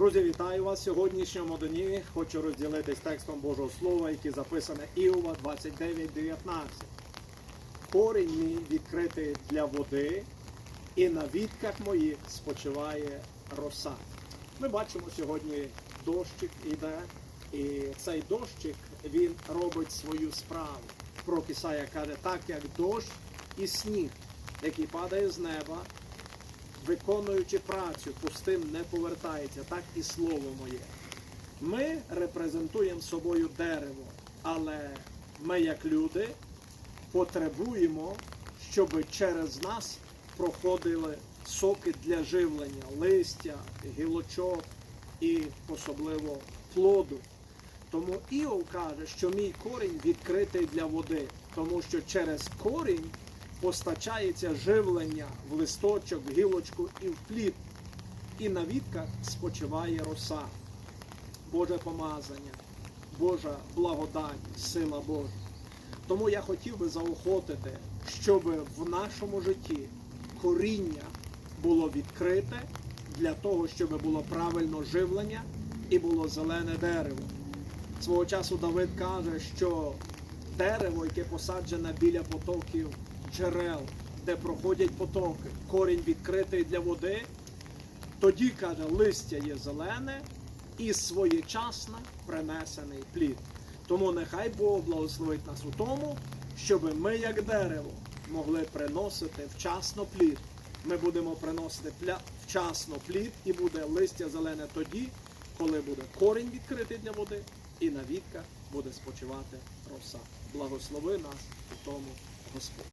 Друзі, вітаю вас в сьогоднішньому дні. Хочу розділитись текстом Божого Слова, який записане Іова 29.19. Корінь мій відкритий для води, і на відках моїх спочиває роса. Ми бачимо сьогодні дощик іде, і цей дощик він робить свою справу. Пророк Ісая каже, так як дощ і сніг, який падає з неба, виконуючи працю, пустим не повертається, так і слово моє. Ми репрезентуємо собою дерево, але ми, як люди, потребуємо, щоб через нас проходили соки для живлення, листя, гілочок і особливо плоду. Тому Іов каже, що мій корінь відкритий для води, тому що через корінь постачається живлення в листочок, в гілочку і в плід, і на вітках спочиває роса, Боже помазання, Божа благодать, сила Божа. Тому я хотів би заохотити, щоб в нашому житті коріння було відкрите для того, щоб було правильно живлення і було зелене дерево. Свого часу Давид каже, що дерево, яке посаджене біля потоків джерел, де проходять потоки, корінь відкритий для води, тоді каже, листя є зелене і своєчасно принесений плід. Тому нехай Бог благословить нас у тому, щоб ми, як дерево, могли приносити вчасно плід. Ми будемо приносити вчасно плід і буде листя зелене тоді, коли буде корінь відкритий для води, і на вітках буде спочивати роса. Благослови нас у тому Господь.